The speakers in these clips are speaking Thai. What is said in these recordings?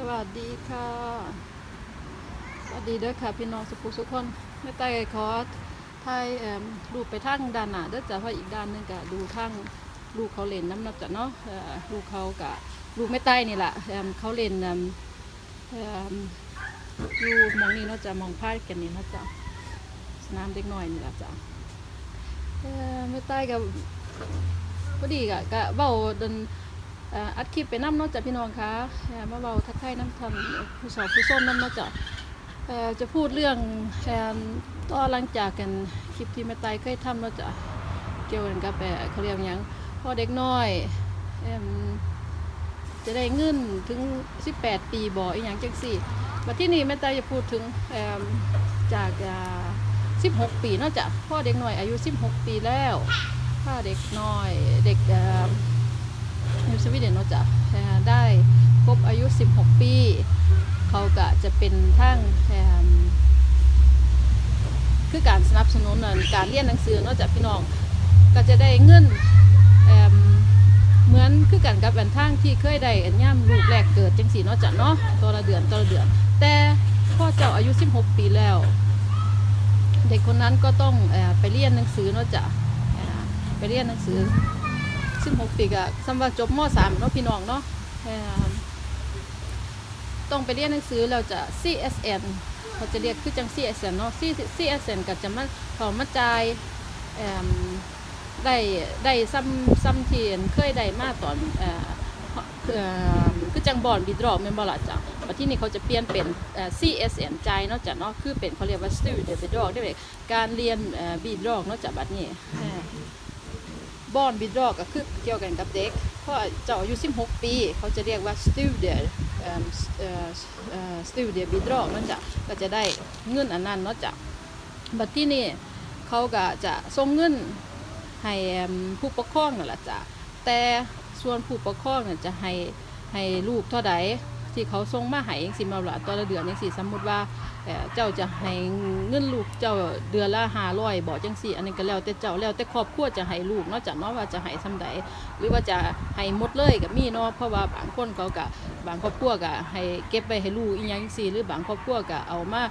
สวัสดีค่ะ สวัสดีเด้อค่ะ พี่น้องสุขุสุขคนไม่ใต้ขอถ่ายเอ่มรูปไปทางด้านหน้าเด้อจ้ะเพราะอีกด้านนึงก็ดูทางลูกเขาเล่นน้ำนักจ้ะเนาะลูกเขากับลูกไม่ใต้นี่แหละเขาเล่นอยู่มองนี้เนาะจ้ะมองพลายกันนี่เนาะจ้ะสนามเด็กน้อยนี่แหละจ้ะเอ่ไม่ใต้กับพอดีกะกะเบ้าดน อัดคลิปไปน้ำนาะจ้ะพี่น้องคะเอ่อมาเบาทักทายน้ำทำผู้สอบผู้ส้มน้ำนาะจ้ะจะพูดเรื่องแอนต่อหลังจากกันคลิปที่แม่ไตเคยทำเนาะจ้ะเกี่ยวกันกับเอ่อเขาเรียกยังพ่อเด็กน้อยจะได้เงินถึง 18 ปีบ่อีหยังจังสี่บัดที่นี่แม่ไตจะพูดถึงจาก16 ปีเนาะจ้ะพ่อเด็กน้อยอายุ 16 ปีแล้วถ้าเด็กน้อยเด็ก อ่อนิวสวีเดนเนาะจ้ะได้ครบอายุ 16 ปี เขาก็จะเป็นทั้งคือการสนับสนุนนั่นการเรียนหนังสือเนาะจ้ะพี่น้อง ก็จะได้เงินเเหมือนคือกันกับอันทางที่เคยได้อันย่ำลูกแรกเกิดจังสีเนาะจ้ะเนาะตัวละเดือนตัวละเดือน แต่พ่อเจ้าอายุ 16 ปีแล้ว เด็กคนนั้นก็ต้องอไปเรียนหนังสือเนาะจ้ะไปเรียนหนังสือ 16ปีก็สำหรับจบม .3 เนาะพี่น้องเนาะต้องไปเรียนหนังสือแล้วจะ CSN เขาจะเรียกคือจัง CSN เนาะ C.S.N ก็จะมาเขามาจ่ายได้ได้ซ้ำซ้ำเที่เคยได้มาตอนคือจังบอนบิดรอกแม่นบ่ล่ะจ้ะบัดที่นี่เขาจะเปลี่ยนเป็น CSN จ่ายเนาะจ้ะเนาะคือเป็นเขาเรียกว่า student bid rock ได้เลยการเรียนเอ่อ bid rock เนาะจ้ะบัดนี้ บอนบิดรอกก็คือเกี่ยวกันกับเด็กเพราะเจ้าอายุ 16 ปี เขาจะเรียกว่า student เอ่อเอ่อเอ่อ student บิดรอกนั่นจะก็จะได้เงินอันนั้นเนาะจ้ะบัดที่นี่เขาก็จะส่งเงินให้ผู้ปกครองนั่นแหละจ้ะแต่ส่วนผู้ปกครองเนี่ยจะให้ให้ลูกเท่าใด ที่เขาส่งมาให้จังสิมาละตัวละเดือนจังสิสมมุติว่าเจ้าจะให้เงินลูกเจ้าเดือนละ500บ่จังสิอันนี้ก็แล้วแต่เจ้าแล้วแต่ครอบครัวจะให้ลูกเนาะจ้ะเนาะว่าจะให้ซำใดหรือว่าจะให้หมดเลยก็มีเนาะเพราะว่าบางคนเขาก็บางครอบครัวก็ให้เก็บไว้ให้ลูกอีหยังจังซี่หรือบางครอบครัวก็เอามา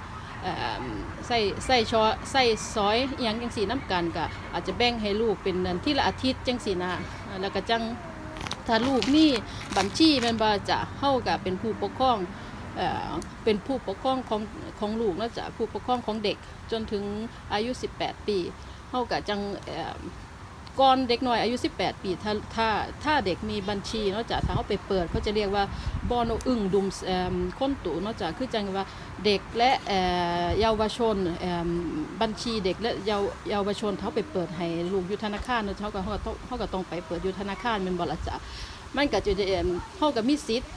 เอ่อใส่ใส่ชอใส่ซอยอีหยังจังซี่นํกันก็อาจจะแบ่งให้ลูกเป็นนั่นที่ละอาทิตย์จังซี่นะแล้วก็จัง ถ้าลูกมีบัญชีมันบ่จะเข้ากับเป็นผู้ปกครองเอ่อเป็นผู้ปกครองของของลูกนาะจ๊ะผู้ปกครองของเด็กจนถึงอายุ 18 ปีเข้ากับจังเก่อนเด็กน้อยอายุ 18 ปีถ้าถ้าถ้าเด็กมีบัญชีนาะจากถ้าเขาไปเปิดเขาจะเรียกว่าบอนอึ่งดุมค้นตูนาะจากคือจังว่าเด็กและเยาวชนบัญชีเด็กและเยาวเยาวชนเขาไปเปิดให้ลูกอยู่ธนาคารเนาะเขาก็เขาก็ต้องเขาก็ต้องไปเปิดอยู่ธนาคารเป็นบ่ละจ้ะมันก็จะเขาก็มีสิทธิ์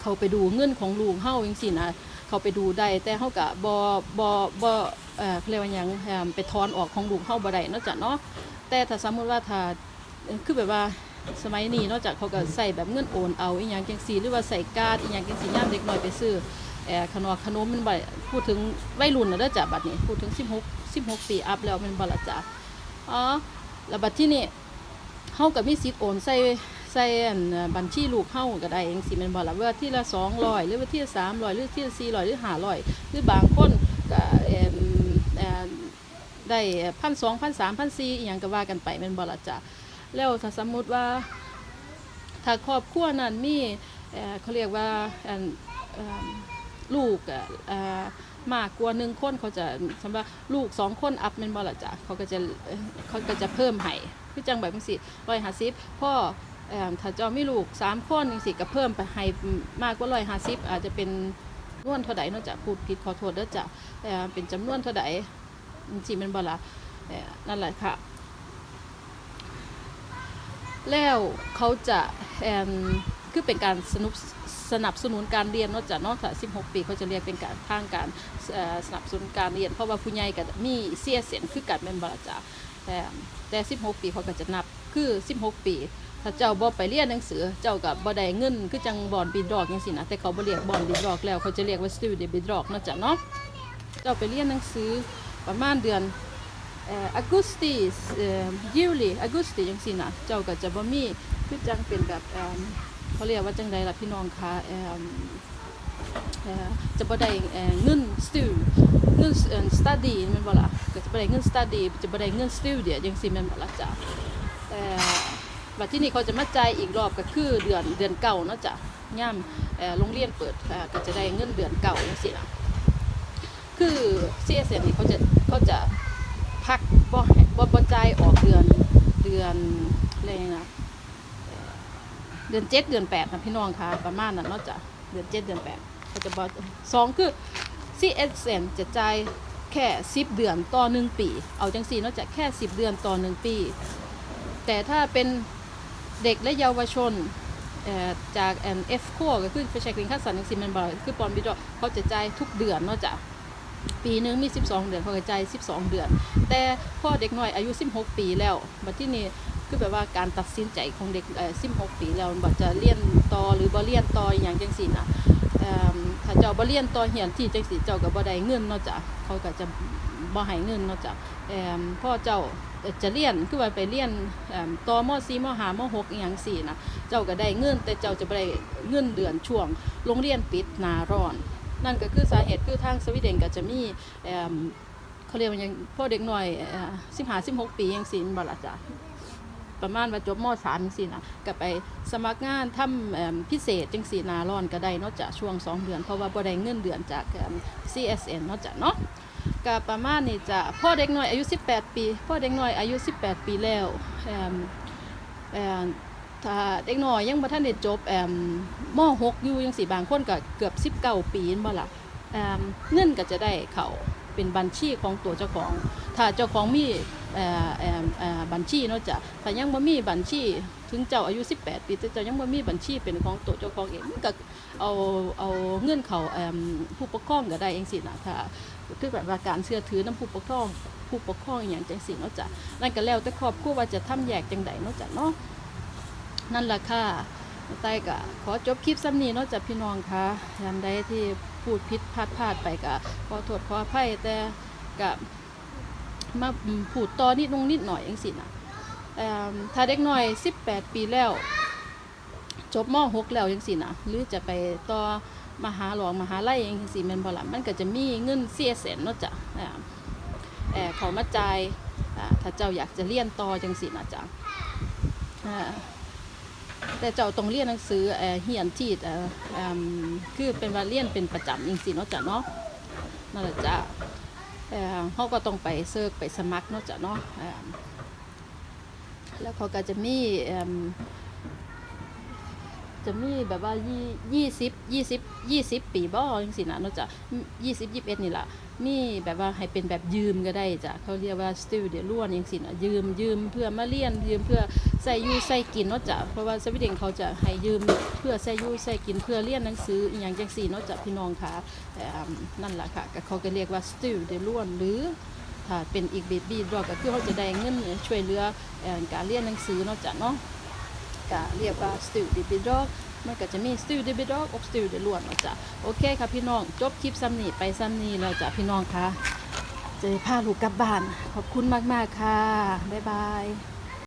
เขาไปดูเงินของลูกเฮาจังซี่นะ เขาไปดูได้แต่เขาก็บ่บ่บ่เอ่อเรียกว่ายังไปถอนออกของลูกเฮาบ่ได้นาะจ้ะเนาะแต่ถ้าสมมติว่าถ้าคือแบบว่าสมัยนี้นอกจากเขาก็ใส่แบบเงินโอนเอาอีหยังจังสีหรือว่าใส่การ์ดอีหยังจังสีย่ามเด็กน้อยไปซื้อแออขนมขนมมันบ่พูดถึงวัยรุ่นนะเด้อจ้ะบัดนี้พูดถึง 16 16 ปีอัพแล้วมันบ่ละจ้ะอ๋อแล้วบัดที่นี่เฮาก็มีสิทธิ์โอนใส่ ใส่อันบัญชีลูกเฮาก็ได้จังซี่แม่นบ่ล่ะว่าที่ละ200หรือว่าที่ละ300หรือที่ละ400หรือ500หรือบางคนก็ได้พันสองพันสามพันสี่อย่างก็ว่ากันไปม่นบ่ละจ้ะแล้วถ้าสมมุติว่า ถ้าครอบครัวนั้นมีเอ่เขาเรียกว่าลูกมากกว่าหนึ่งคนเขาจะสมมติว่าลูกสองคนอัพแม่นบ่ละจ้ะเขาก็จะเขาก็จะเพิ่มให้คือจังแบบจังซี่ร้อยห้าสิบพ่อ ถ้าเจ้ามีลูกสามคนจังซี่ก็เพิ่มไปให้มากกว่าร้อยห้าสิบอาจจะเป็นนวนเท่าใดนาะจ้ะพูดผิดขอโทษเด้อจ้ะเป็นจำนวนเท่าใดจริงๆมันบ่ละเอ่อนั่นแหละค่ะ แล้วเขาจะแอมคือเป็นการสนุบสนับสนุนการเรียนนอกจากนอกจาก16 ปีเขาจะเรียกเป็นการทางการสนับสนุนการเรียน เพราะว่าผู้ใหญ่ก็มีเสียเสียนคือกันเป็นบราจาแต่แต่16 ปีเขาก็จะนับ คือ 16 ปีถ้าเจ้าบ่ไปเรียนหนังสือ เจ้ากับบ่ได้เงิน คือจังบอนบิดรอกจังซี่นะแต่เขาบ่เรียกบอนบิดรอกแล้วเขาจะเรียกว่า student บิดรอกนะจ้ะเนาะเจ้าไปเรียนหนังสือประมาณเดือนเอ่ออ g u s t i เอ่อยูลีอ g u s t i จังซี่นะเจ้าก็จะบ่มีคือจังเป็นแบบเอิ่มเขาเรียกว่าจังใดล่ะพี่น้องคะเอ่อจะบ่ได้เอ่อเงิน still เงินเอ่อ study แม่นบ่ล่ะก็จะบ่ได้เงิน study จะบ่ได้เงิน student จังซี่แม่นบ่ล่ะจ้ะ บัดที่นี่เขาจะมาจ่ายอีกรอบก็คือเดือนเดือนเก่าเนาะจ้ะย่ามเอ่อโรงเรียนเปิดก็จะได้เงินเดือนเก่าจังซี่ล่ะคือ CSN นี่เขาจะเขาจะพักบ่บ่บ่จ่ายออกเดือนเดือนอะไรนะเดือนเจ็ดเดือนแปดนะพี่น้องคะประมาณนั้นเนาะจ้ะเดือนเจ็ดเดือนแปดเขาจะบอสองคือ CSN จะจ่ายแค่10เดือนต่อหนึ่งปี เอาจังสี่เนาะจะแค่10เดือนต่อหนึ่งปี แต่ถ้าเป็นเด็กและเยาวชนจากแอนเอฟโคก็คือไปใช้กริงค่าสันจังสี่แมันบอกคือปอนบิดเขาจะจ่ายทุกเดือนนาะจ้ะปีหนึงมี 12 เดือนเขาก็จ่าย12 เดือน แต่พ่อเด็กน้อยอายุ 16 ปีแล้วบัดที่นี่คือแบบว่าการตัดสินใจของเด็ก16 ปีแล้วบ่จะเรียนต่อหรือบ่เรียนต่ออย่างจังซี่นะเอิ่มถ้าเจ้าบ่เรียนต่อเรียนที่จังซี่เจ้าก็บ่ได้เงินนาะจ้ะเขาก็จะ บ่ให้เงินเนาะจ้ะเอิ่มพ่อเจ้าจะเรียนคือว่าไปเรียนต่อม .4 ม .5 ม .6 อีหยังซี่นะเจ้าก็ได้เงินแต่เจ้าจะบ่ได้เงินเดือนช่วงโรงเรียนปิดหนาร้อน นั่นก็คือสาเหตุคือทางสวีเดนก็จะมีเขาเรียกว่ายังพ่อเด็กหน่อยสิบห้าสิบหกปียังสินบละจ้ะประมาณว่าจบมสามจังสินะก็ไปสมัครงานทำพิเศษจังสี่นาร้อนก็ได้เนอกจากช่วงสองเดือน เพราะว่าบ่ได้เงินเดือนจาก CSN นอกจากเนาะ ก็ประมาณนี้จะพ่อเด็กหน่อยอายุ 18 ปีพ่อเด็กหน่อยอายุ 18 ปีแล้วเอิ่มเอิ่มถ้าเด็กน้อยยังบ่ทันได้จบเอิ่มม .6 อยู่จังสิบางคนก็เกือบ 19 ปีนั่นบ่ล่ะเอิ่มเงินก็จะได้เขาเป็นบัญชีของตัวเจ้าของ ถ้าเจ้าของมีเอ่อเอ่อบัญชีเนาะจ้ะถ้ายังบ่มีบัญชี ถึงเจ้าอายุ 18 ปีแต่เจ้ายังบ่มีบัญชีเป็นของตัวเจ้าของเองมันก็เอาเอาเงินเขาเอิ่มผู้ปกครองก็ได้เองสินะค่ะคือแบบว่าการเชื่อถือนํผู้ปกครองผู้ปกครองอย่างจังสิเนาะจ้ะนั่นก็แล้วแต่ครอบครัวว่าจะทำแยกจังใดเนาะจ้ะเนาะนั่นล่ะค่ะใต้ก็ขอจบคลิปซ้ำนี้เนอกจากพี่น้องค่ะยามใดที่พูดผิดพลาดพลาดไปก็ขอโทษขออภัยแต่ก็มาอืมพูดตอนิดนงนิดหน่อยเองสินะเอิ่ม ถ้าเด็กน้อย 18 ปีแล้ว จบม .6 แล้วยังสินะหรือจะไปต่อมหาหลวงมหาลัยเองสิแม่นบ่ล่ะมันก็จะมีเงิน CSN เนาะจ้ะเออเขามาจ่ายถ้าเจ้าอยากจะเรียนต่อจังสินะจ้ะแต่เจ้าต้องเรียนหนังสือเออเฮียนที่เออคือเป็นว่าเรียนเป็นประจำจริงๆเนาะจ้ะเนาะนั่นแหละจ้ะเออเขาก็ต้องไปเซิร์กไปสมัครเนาะจ้ะเนาะ แล้วเขาก็จะมีจะมีแบบว่ายี่ยี่สิบยี่สิบยี่สิบปีบ่จังสินะนาะจ้ะยี่สิบยี่สิบเอ็ดนี่แหละมีแบบว่าให้เป็นแบบยืมก็ได้จ้ะเขาเรียกว่า student loan จังสินะยืมยืมเพื่อมาเรียนยืมเพื่อใส่ยูใส่กินนาะจ้ะเพราะว่าสวีเดนเขาจะให้ยืมเพื่อใส่ยูใส่กินเพื่อเรียนหนังสืออย่างจังสี่นาะจ้ะพี่น้องค่ะแต่อ่านั่นแหละค่ะเขาก็เรียกว่า still เดล้วนหรือ ถ้าเป็นอีกเบบี้ดอกก็คือเขาจะได้เงินช่วยเหลือการเรียนหนังสือเนาะจ้ะเนาะก็เรียกว่า still เดบิดอกมันก็จะมีสติวเดบิดอกอบสติวเดล้วนเนาะจ้ะโอเคค่ะพี่น้องจบคลิปซ้ำนี่ไปซ้ำนี่แล้วจ้ะพี่น้องค่ะจะได้พาลูกกลับบ้านขอบคุณมากๆค่ะบ๊ายบาย